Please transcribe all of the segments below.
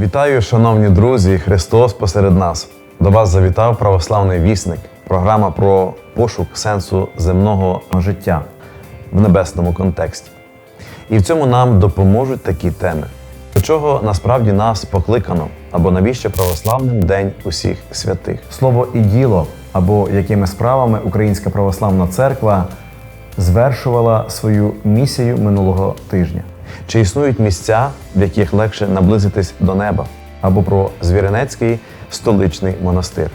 Вітаю, шановні друзі! Христос посеред нас. До вас завітав православний вісник, програма про пошук сенсу земного життя в небесному контексті. І в цьому нам допоможуть такі теми. До чого насправді нас покликано, або навіщо православним День усіх святих? Слово і діло, або якими справами Українська православна церква звершувала свою місію минулого тижня, Чи існують місця, в яких легше наблизитись до неба, або про Звіринецький столичний монастир?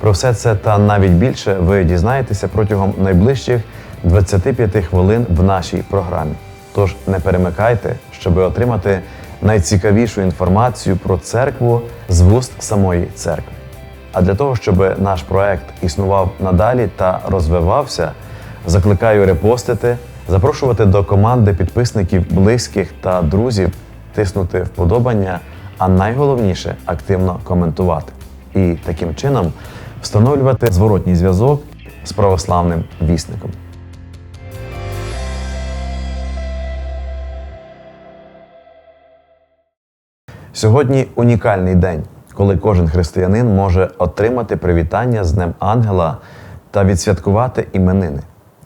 Про все це та навіть більше ви дізнаєтеся протягом найближчих 25 хвилин в нашій програмі. Тож не перемикайте, щоб отримати найцікавішу інформацію про церкву з вуст самої церкви. А для того, щоб наш проект існував надалі та розвивався, закликаю репостити, запрошувати до команди підписників, близьких та друзів, тиснути вподобання, а найголовніше активно коментувати. І таким чином встановлювати зворотній зв'язок з православним вісником. Сьогодні унікальний день, коли кожен християнин може отримати привітання з Днем Ангела та відсвяткувати іменини.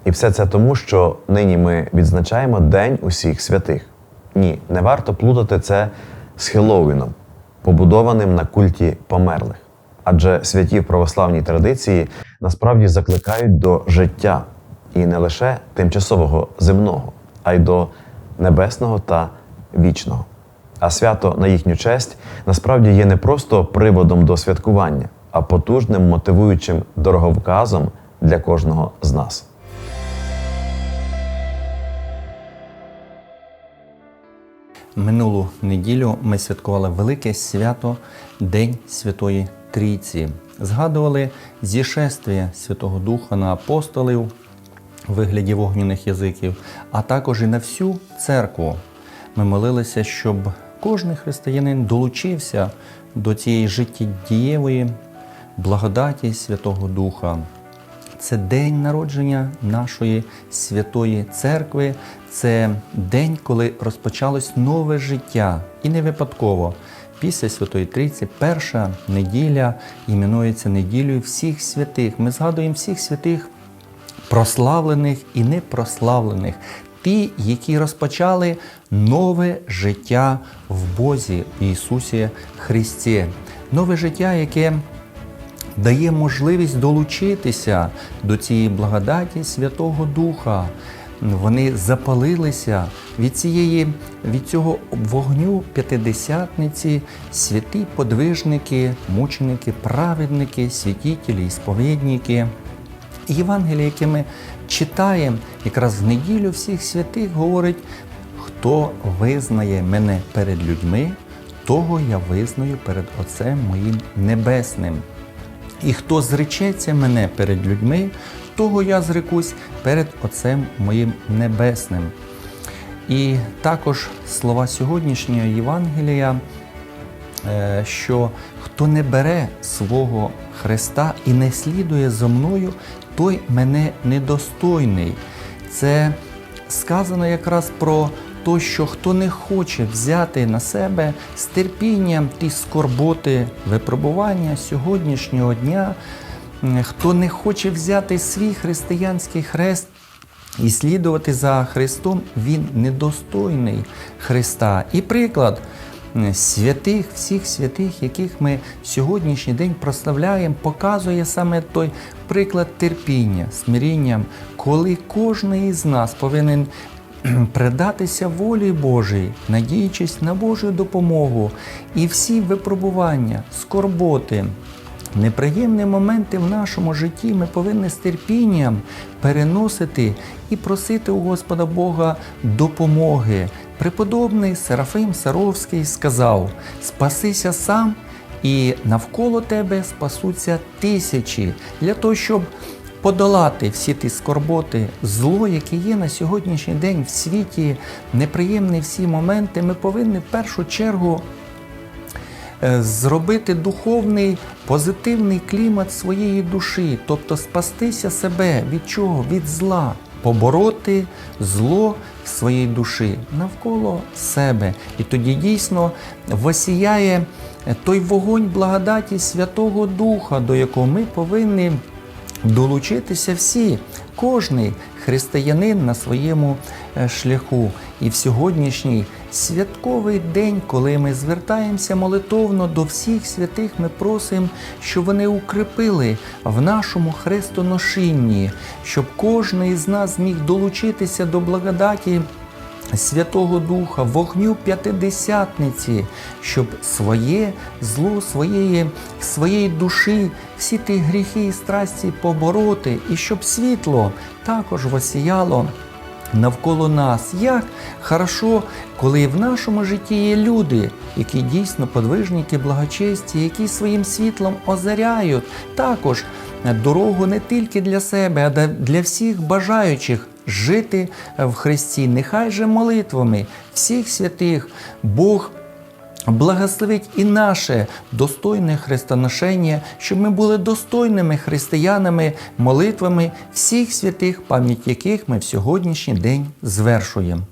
І все це тому, що нині ми відзначаємо День усіх святих. Ні, не варто плутати це з Хеллоуіном, побудованим на культі померлих. Адже святі в православній традиції насправді закликають до життя і не лише тимчасового земного, а й до небесного та вічного. А свято на їхню честь насправді є не просто приводом до святкування, а потужним мотивуючим дороговказом для кожного з нас. Минулу неділю ми святкували велике свято День Святої Трійці. Згадували зішествія Святого Духа на апостолів у вигляді вогняних язиків, а також і на всю церкву. Ми молилися, щоб кожен християнин долучився до цієї життєдієвої благодаті Святого Духа. Це день народження нашої святої церкви. Це день, коли розпочалось нове життя. І не випадково. Після Святої Трійці перша неділя іменується неділею всіх святих. Ми згадуємо всіх святих прославлених і непрославлених. Ті, які розпочали нове життя в Бозі в Ісусі Христі. Нове життя, яке дає можливість долучитися до цієї благодаті Святого Духа. Вони запалилися від цієї, від цього вогню п'ятидесятниці, святі подвижники, мученики, праведники, святителі, сповідники. І Євангеліє, яке ми читаємо, якраз в неділю всіх святих говорить, хто визнає мене перед людьми, того я визнаю перед Отцем моїм Небесним. І хто зречеться мене перед людьми, того я зрекусь перед Отцем моїм Небесним. І також слова сьогоднішнього Євангелія, е, що хто не бере свого Христа і не слідує за мною, той мене недостойний. Це сказано якраз про те, що хто не хоче взяти на себе з терпінням ті скорботи, випробування сьогоднішнього дня, хто не хоче взяти свій християнський хрест і слідувати за Христом, він недостойний Христа. І приклад святих, всіх святих, яких ми сьогоднішній день прославляємо, показує саме той приклад терпіння, смиріння, коли кожен із нас повинен предатися волі Божій, надіючись на Божу допомогу і всі випробування, скорботи. Неприємні моменти в нашому житті ми повинні з терпінням переносити і просити у Господа Бога допомоги. Преподобний Серафим Саровський сказав: Спасися сам, і навколо тебе спасуться тисячі для того, щоб подолати всі ті скорботи, зло, яке є на сьогоднішній день в світі, неприємні всі моменти, ми повинні в першу чергу е, зробити духовний позитивний клімат своєї душі, тобто спастися себе від чого? Від зла. побороти зло в своїй душі навколо себе. І тоді дійсно восіяє той вогонь благодаті Святого Духа, до якого ми повинні долучитися всі, кожний християнин на своєму е, шляху. І в сьогоднішній святковий день, коли ми звертаємося молитовно до всіх святих, ми просимо, щоб вони укріпили в нашому хрестоношінні, щоб кожен із нас зміг долучитися до благодаті. Святого Духа, вогню п'ятидесятниці, щоб своє зло своєї, своєї душі, всі ті гріхи і страсті побороти, і щоб світло також восіяло навколо нас. Як хорошо, коли в нашому житті є люди, які дійсно подвижники благочесті, які своїм світлом озаряють також дорогу не тільки для себе, а для всіх бажаючих жити в Христі. Нехай же молитвами всіх святих Бог. Благословить і наше достойне хрестоношення, щоб ми були достойними християнами, молитвами всіх святих, пам'ять яких ми в сьогоднішній день звершуємо.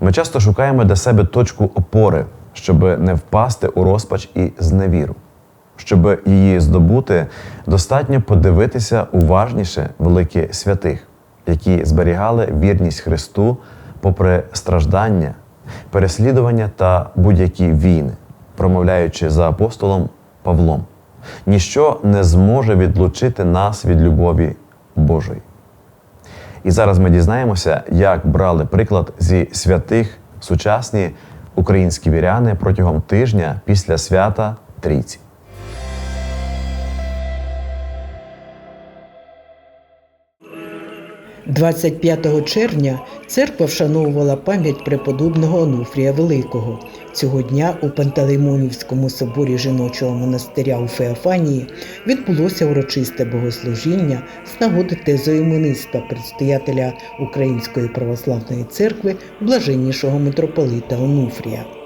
Ми часто шукаємо для себе точку опори, щоб не впасти у розпач і зневіру. Щоб її здобути, достатньо подивитися уважніше великі святих, які зберігали вірність Христу попри страждання, переслідування та будь-які війни, промовляючи за апостолом Павлом. Ніщо не зможе відлучити нас від любові Божої. І зараз ми дізнаємося, як брали приклад зі святих сучасні українські віряни протягом тижня після свята Трійці. – 25 червня церква вшановувала пам'ять преподобного Онуфрія Великого. Цього дня у Пантелеймонівському соборі жіночого монастиря у Феофанії відбулося урочисте богослужіння з нагоди тезоіменництва предстоятеля Української православної церкви блаженнішого митрополита Онуфрія.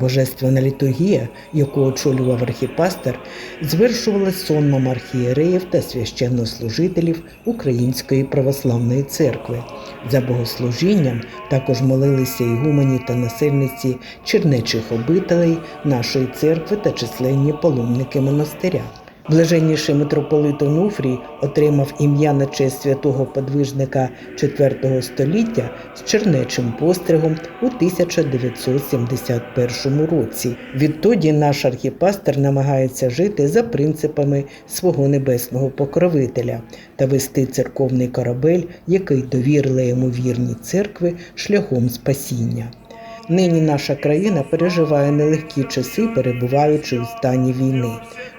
Божественна літургія, яку очолював архіпастер, звершувалась сонмом архієреїв та священнослужителів Української православної церкви. За богослужінням також молилися ігумені та насильниці чернечих обителей нашої церкви та численні паломники монастиря. Блаженніший митрополит Онуфрій отримав ім'я на честь святого подвижника IV століття з чернечим постригом у 1971 році. Відтоді наш архіпастер намагається жити за принципами свого небесного покровителя та вести церковний корабель, який довірили йому вірні церкви шляхом спасіння. Нині наша країна переживає нелегкі часи, перебуваючи у стані війни.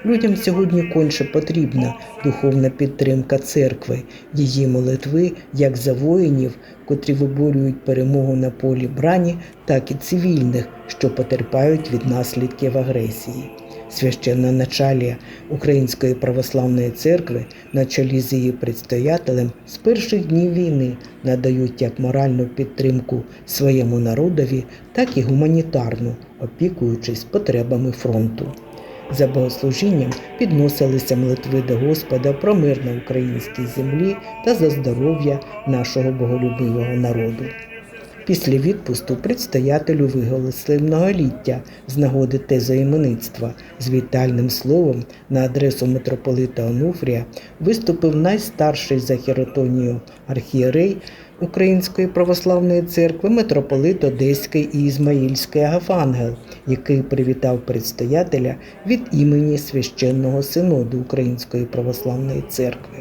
Людям сьогодні конче потрібна духовна підтримка церкви, її молитви як за воїнів, котрі виборюють перемогу на полі брані, так і цивільних, що потерпають від наслідків агресії. Священна началія Української православної церкви на чолі з її предстоятелем з перших днів війни надають як моральну підтримку своєму народові, так і гуманітарну, опікуючись потребами фронту. За богослужінням підносилися молитви до Господа про мир на українській землі та за здоров'я нашого боголюбивого народу. Після відпусту предстоятелю виголосили многоліття з нагоди тезоіменництва. З вітальним словом на адресу митрополита Онуфрія виступив найстарший за хіротонію архієрей Української православної церкви митрополит Одеський і Ізмаїльський Агафангел, який привітав предстоятеля від імені священного синоду Української православної церкви.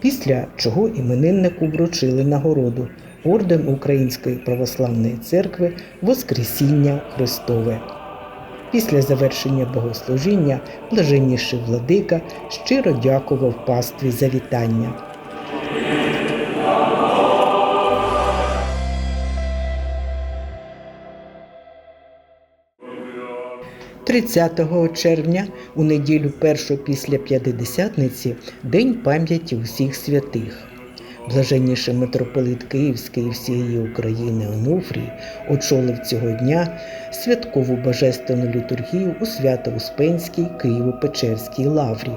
Після чого імениннику вручили нагороду орден Української православної церкви Воскресіння Христове. Після завершення богослужіння блаженніший владика щиро дякував пастві за вітання. – 30 червня, у неділю першу після П'ятидесятниці, День пам'яті усіх святих. Блаженніший митрополит Київський і всієї України Онуфрій очолив цього дня святкову божественну літургію у Свято-Успенській Києво-Печерській лаврі.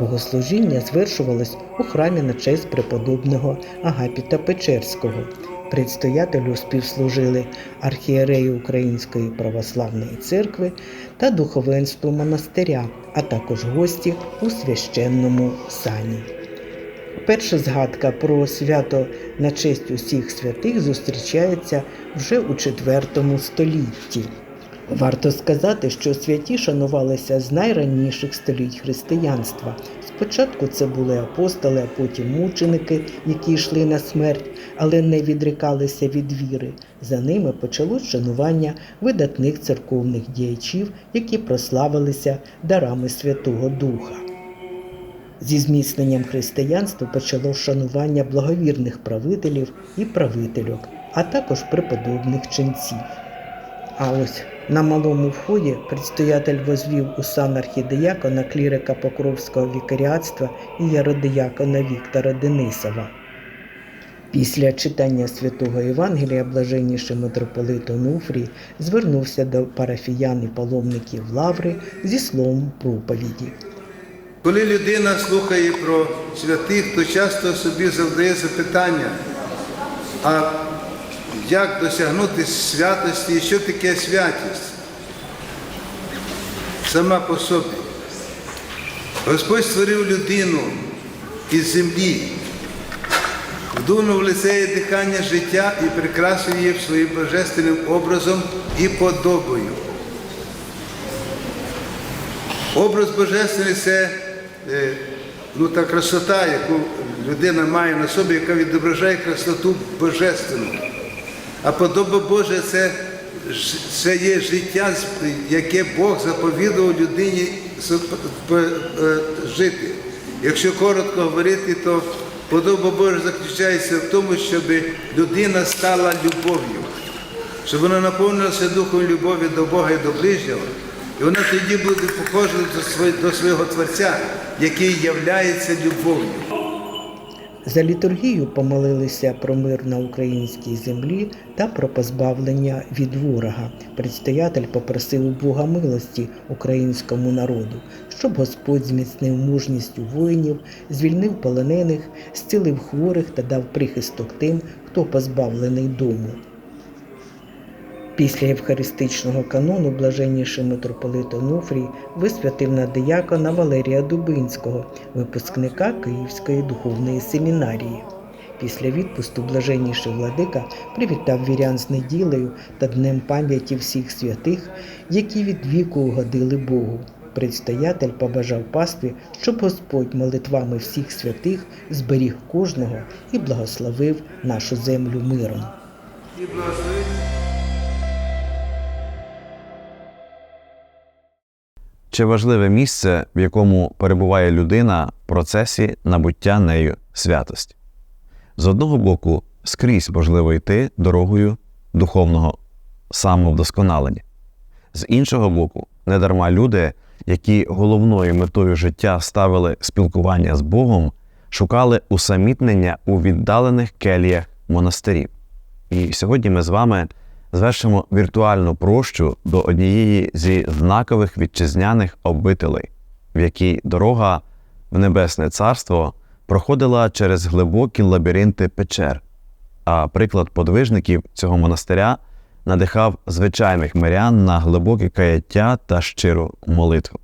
Богослужіння звершувалось у храмі на честь преподобного Агапіта Печерського. Предстоятелю співслужили архієреї Української православної церкви та духовенство монастиря, а також гості у священному сані. Перша згадка про свято на честь усіх святих зустрічається вже у IV столітті. Варто сказати, що святі шанувалися з найранніших століть християнства. Спочатку це були апостоли, а потім мученики, які йшли на смерть, але не відрікалися від віри. За ними почалось шанування видатних церковних діячів, які прославилися дарами Святого Духа. Зі зміцненням християнства почало шанування благовірних правителів і правительок, а також преподобних ченців. А ось на малому вході предстоятель возвів у сан архідеякона клірика Покровського вікаріатства і яродиякона Віктора Денисова. Після читання святого Євангелія блаженніший митрополит Онуфрій звернувся до парафіян і паломників Лаври зі словом проповіді. Коли людина слухає про святих, то часто собі завдає запитання, а як досягнути святості і що таке святість? Сама по собі. Господь створив людину із землі, вдунув в лице дихання життя і прикрасив її своїм божественним образом і подобою. Образ божественний це ну, та красота, яку людина має на собі, яка відображає красоту божественну. А подоба Божа це, це є життя, яке Бог заповідував людині п- е, жити. Якщо коротко говорити, то подоба Божа заключається в тому, щоб людина стала любов'ю щоб вона наповнилася духом любові до Бога і до ближнього, і вона тоді буде похожа до свого Творця, який являється любов'ю. За літургію помолилися про мир на українській землі та про позбавлення від ворога. Предстоятель попросив у Бога милості українському народу, щоб Господь зміцнив мужність воїнів, звільнив полонених, зцілив хворих та дав прихисток тим, хто позбавлений дому. Після євхаристичного канону блаженніший митрополит Онуфрій висвятив на диякона Валерія Дубинського, випускника Київської духовної семінарії. Після відпусту блаженніший владика привітав вірян з неділею та днем пам'яті всіх святих, які від віку угодили Богу. Предстоятель побажав пастві, щоб Господь молитвами всіх святих зберіг кожного і благословив нашу землю миром. Чи важливе місце, в якому перебуває людина в процесі набуття нею святості? З одного боку, скрізь можливо йти дорогою духовного самовдосконалення. З іншого боку, недарма люди, які головною метою життя ставили спілкування з Богом, шукали усамітнення у віддалених келіях монастирів. І сьогодні ми з вами звершимо віртуальну прощу до однієї зі знакових вітчизняних обителей, в якій дорога в Небесне Царство проходила через глибокі лабіринти печер. А приклад подвижників цього монастиря надихав звичайних мирян на глибоке каяття та щиру молитву.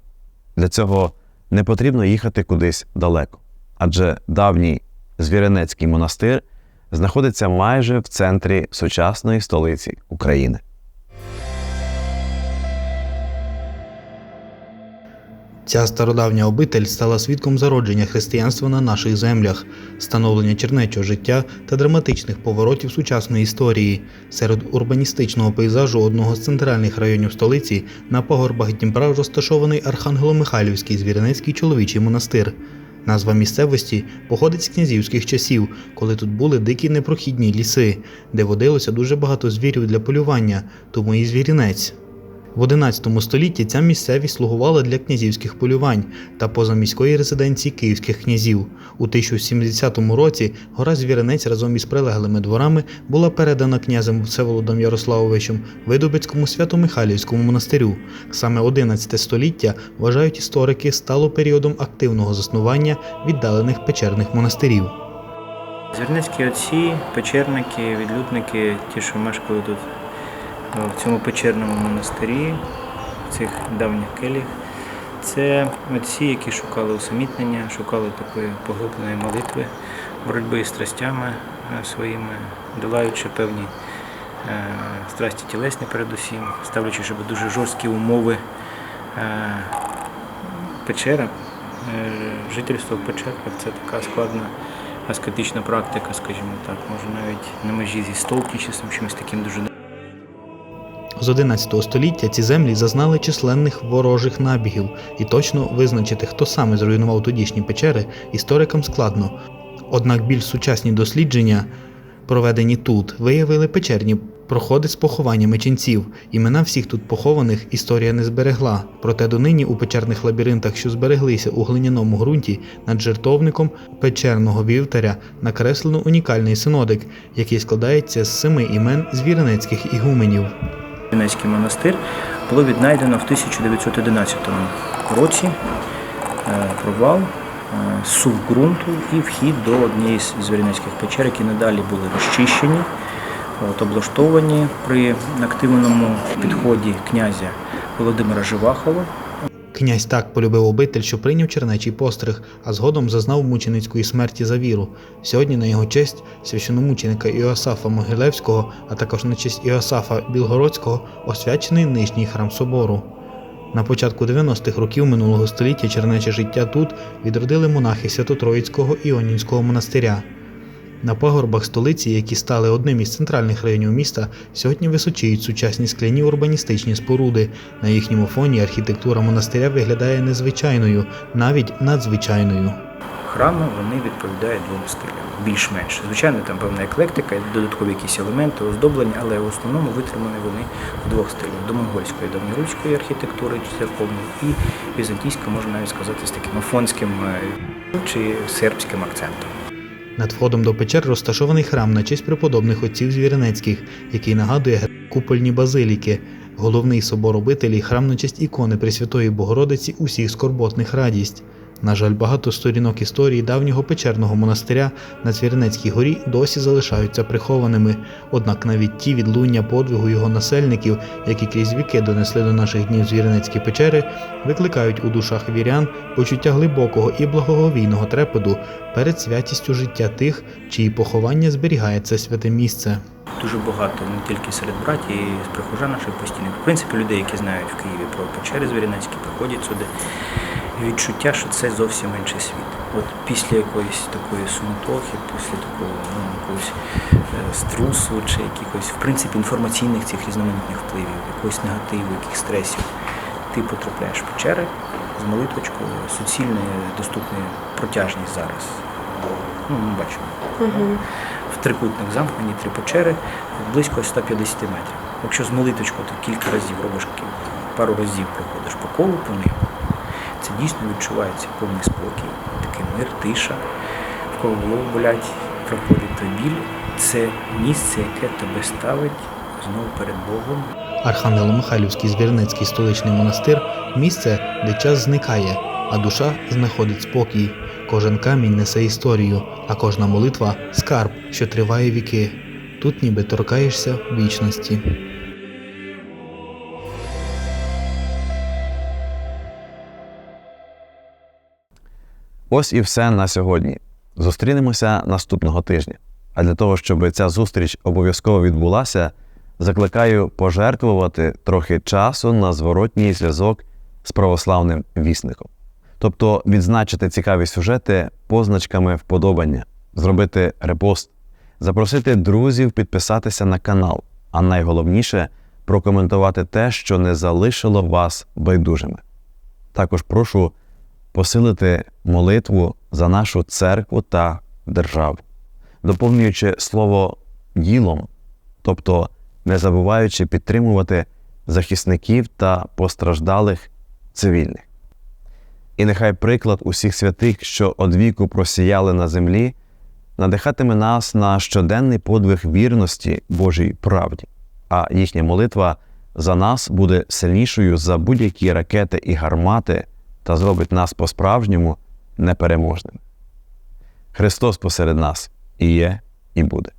Для цього не потрібно їхати кудись далеко, адже давній Звіренецький монастир знаходиться майже в центрі сучасної столиці України. Ця стародавня обитель стала свідком зародження християнства на наших землях, становлення чернечого життя та драматичних поворотів сучасної історії. Серед урбаністичного пейзажу одного з центральних районів столиці на пагорбах Дніпра розташований Архангело-Михайлівський звіринецький чоловічий монастир. Назва місцевості походить з князівських часів, коли тут були дикі непрохідні ліси, де водилося дуже багато звірів для полювання, тому і звірінець. В XI столітті ця місцевість слугувала для князівських полювань та позаміської резиденції київських князів. У 1070 році гора Звіринець разом із прилеглими дворами була передана князем Всеволодом Ярославовичем Видобицькому Свято-Михайлівському монастирю. Саме 11 століття, вважають історики, стало періодом активного заснування віддалених печерних монастирів. Звірницькі отці, печерники, відлюдники, ті, що мешкали тут в цьому печерному монастирі, в цих давніх келіях, це отці, які шукали усамітнення, шукали такої поглибленої молитви, боротьби з страстями е, своїми, долаючи певні е, страсті тілесні передусім, ставлячи себе дуже жорсткі умови е, печера. Е, Жительство в печерках це така складна аскетична практика, скажімо так, може навіть на межі зі стовпничеством, чимось таким дуже З 11 століття ці землі зазнали численних ворожих набігів, і точно визначити, хто саме зруйнував тодішні печери, історикам складно. Однак більш сучасні дослідження, проведені тут, виявили печерні проходи з похованнями ченців. Імена всіх тут похованих історія не зберегла. Проте донині у печерних лабіринтах, що збереглися у глиняному ґрунті, над жертовником печерного вівтаря накреслено унікальний синодик, який складається з семи імен звіринецьких ігуменів. Вінецький монастир було віднайдено в 1911 році е, провал, е, сув ґрунту і вхід до однієї з звіринецьких печер, які надалі були розчищені, от, облаштовані при активному підході князя Володимира Живахова. Князь так полюбив обитель, що прийняв чернечий постриг, а згодом зазнав мученицької смерті за віру. Сьогодні на його честь священомученика Іосафа Могилевського, а також на честь Іосафа Білгородського освячений нижній храм собору. На початку 90-х років минулого століття чернече життя тут відродили монахи Свято-Троїцького Іонінського монастиря. На пагорбах столиці, які стали одним із центральних районів міста, сьогодні височіють сучасні скляні урбаністичні споруди. На їхньому фоні архітектура монастиря виглядає незвичайною, навіть надзвичайною. Храми вони відповідають двом стилям, більш-менш. Звичайно, там певна еклектика, додаткові якісь елементи, оздоблення, але в основному витримані вони в двох стилях: до монгольської, давньоруської архітектури церковної і візантійської, можна навіть сказати, з таким афонським е, чи сербським акцентом. Над входом до печер розташований храм на честь преподобних отців Звіренецьких, який нагадує купольні базиліки, головний собор обителі, храм на честь ікони Пресвятої Богородиці усіх скорботних радість. На жаль, багато сторінок історії давнього печерного монастиря на Звіринецькій горі досі залишаються прихованими. Однак навіть ті відлуння подвигу його насельників, які крізь віки донесли до наших днів Звіринецькі печери, викликають у душах вірян почуття глибокого і благоговійного трепету перед святістю життя тих, чиї поховання зберігає це святе місце. Дуже багато не тільки серед братів, і прихожан наших постійних. В принципі, людей, які знають в Києві про печери Звіринецькі, приходять сюди. Відчуття, що це зовсім інший світ. От після якоїсь такої суматохи, після такого ну, якогось е, струсу чи якихось, в принципі, інформаційних цих різноманітних впливів, якогось негативу, яких стресів, ти потрапляєш в печери з молитвочкою, суцільна, доступна протяжність зараз. Ну, ми бачимо. В трикутник замкнені три печери близько 150 метрів. Якщо з молитвочкою ти кілька разів робиш пару разів проходиш по колу по ним, це дійсно відчувається повний спокій, такий мир, тиша, в кого голову болять, проходить той біль. Це місце, яке тебе ставить знову перед Богом. Архангело-Михайлівський Звірницький столичний монастир місце, де час зникає, а душа знаходить спокій. Кожен камінь несе історію, а кожна молитва скарб, що триває віки. Тут ніби торкаєшся вічності. Ось і все на сьогодні. Зустрінемося наступного тижня. А для того, щоб ця зустріч обов'язково відбулася, закликаю пожертвувати трохи часу на зворотній зв'язок з православним вісником. Тобто відзначити цікаві сюжети позначками вподобання, зробити репост, запросити друзів підписатися на канал, а найголовніше прокоментувати те, що не залишило вас байдужими. Також прошу посилити молитву за нашу церкву та державу, доповнюючи слово ділом, тобто не забуваючи підтримувати захисників та постраждалих цивільних. І нехай приклад усіх святих, що одвіку просіяли на землі, надихатиме нас на щоденний подвиг вірності Божій правді, а їхня молитва за нас буде сильнішою за будь-які ракети і гармати та зробить нас по-справжньому непереможними. Христос посеред нас і є, і буде.